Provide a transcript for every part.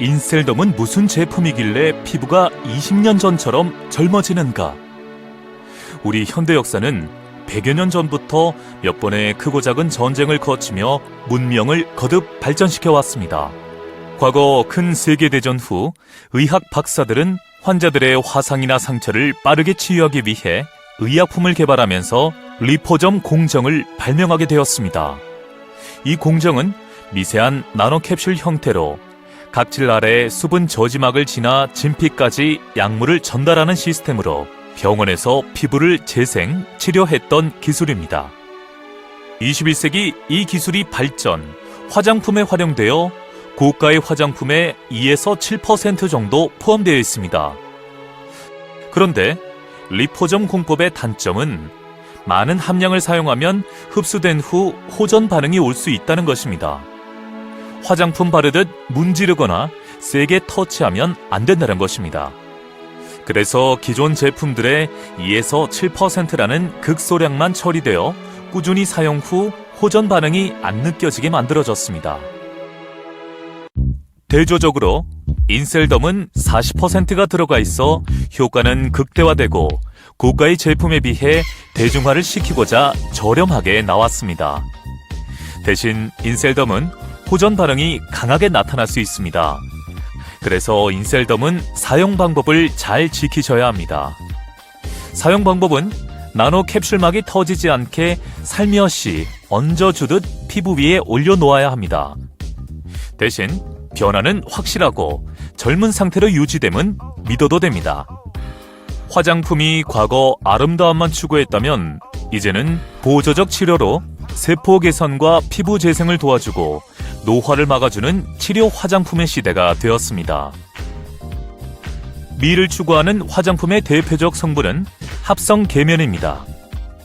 인셀덤은 무슨 제품이길래 피부가 20년 전처럼 젊어지는가? 우리 현대 역사는 100여 년 전부터 몇 번의 크고 작은 전쟁을 거치며 문명을 거듭 발전시켜 왔습니다. 과거 큰 세계대전 후 의학 박사들은 환자들의 화상이나 상처를 빠르게 치유하기 위해 의약품을 개발하면서 리포점 공정을 발명하게 되었습니다. 이 공정은 미세한 나노캡슐 형태로 각질 아래 수분 저지막을 지나 진피까지 약물을 전달하는 시스템으로 병원에서 피부를 재생, 치료했던 기술입니다. 21세기 이 기술이 발전, 화장품에 활용되어 고가의 화장품의 2에서 7% 정도 포함되어 있습니다. 그런데 리포점 공법의 단점은 많은 함량을 사용하면 흡수된 후 호전 반응이 올 수 있다는 것입니다. 화장품 바르듯 문지르거나 세게 터치하면 안 된다는 것입니다. 그래서 기존 제품들의 2에서 7%라는 극소량만 처리되어 꾸준히 사용 후 호전 반응이 안 느껴지게 만들어졌습니다. 대조적으로 인셀덤은 40%가 들어가 있어 효과는 극대화되고 고가의 제품에 비해 대중화를 시키고자 저렴하게 나왔습니다. 대신 인셀덤은 호전 반응이 강하게 나타날 수 있습니다. 그래서 인셀덤은 사용 방법을 잘 지키셔야 합니다. 사용 방법은 나노 캡슐막이 터지지 않게 살며시 얹어주듯 피부 위에 올려놓아야 합니다. 대신 변화는 확실하고 젊은 상태로 유지됨은 믿어도 됩니다. 화장품이 과거 아름다움만 추구했다면 이제는 보조적 치료로 세포 개선과 피부 재생을 도와주고 노화를 막아주는 치료 화장품의 시대가 되었습니다. 미를 추구하는 화장품의 대표적 성분은 합성 계면입니다.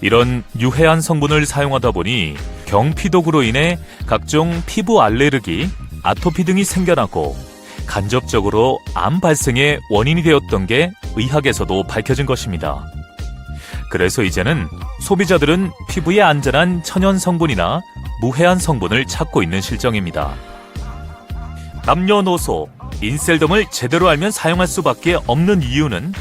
이런 유해한 성분을 사용하다 보니 경피독으로 인해 각종 피부 알레르기, 아토피 등이 생겨나고 간접적으로 암 발생의 원인이 되었던 게 의학에서도 밝혀진 것입니다. 그래서 이제는 소비자들은 피부에 안전한 천연 성분이나 무해한 성분을 찾고 있는 실정입니다. 남녀노소, 인셀덤을 제대로 알면 사용할 수밖에 없는 이유는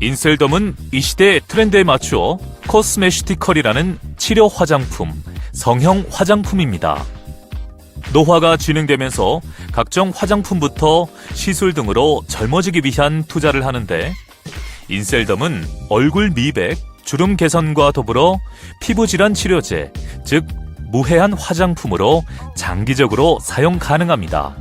인셀덤은 이 시대의 트렌드에 맞추어 코스메시티컬이라는 치료 화장품, 성형 화장품입니다. 노화가 진행되면서 각종 화장품부터 시술 등으로 젊어지기 위한 투자를 하는데 인셀덤은 얼굴 미백, 주름 개선과 더불어 피부 질환 치료제, 즉 무해한 화장품으로 장기적으로 사용 가능합니다.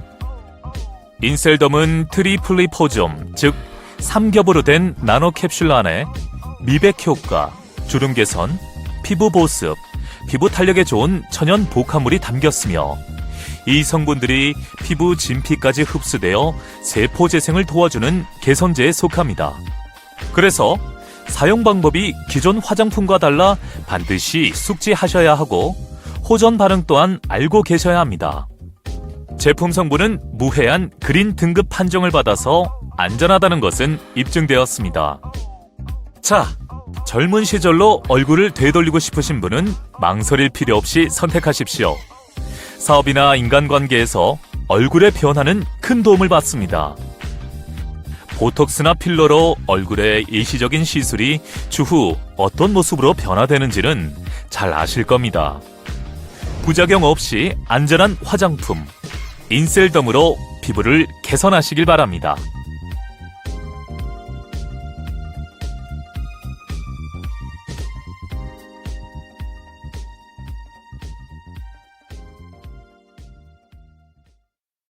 인셀덤은 트리플리포점, 즉 3겹으로 된 나노 캡슐 안에 미백 효과, 주름 개선, 피부 보습, 피부 탄력에 좋은 천연 복합물이 담겼으며 이 성분들이 피부 진피까지 흡수되어 세포 재생을 도와주는 개선제에 속합니다. 그래서 사용 방법이 기존 화장품과 달라 반드시 숙지하셔야 하고 호전 반응 또한 알고 계셔야 합니다. 제품 성분은 무해한 그린 등급 판정을 받아서 안전하다는 것은 입증되었습니다. 자, 젊은 시절로 얼굴을 되돌리고 싶으신 분은 망설일 필요 없이 선택하십시오. 사업이나 인간관계에서 얼굴의 변화는 큰 도움을 받습니다. 보톡스나 필러로 얼굴의 일시적인 시술이 추후 어떤 모습으로 변화되는지는 잘 아실 겁니다. 부작용 없이 안전한 화장품, 인셀덤으로 피부를 개선하시길 바랍니다.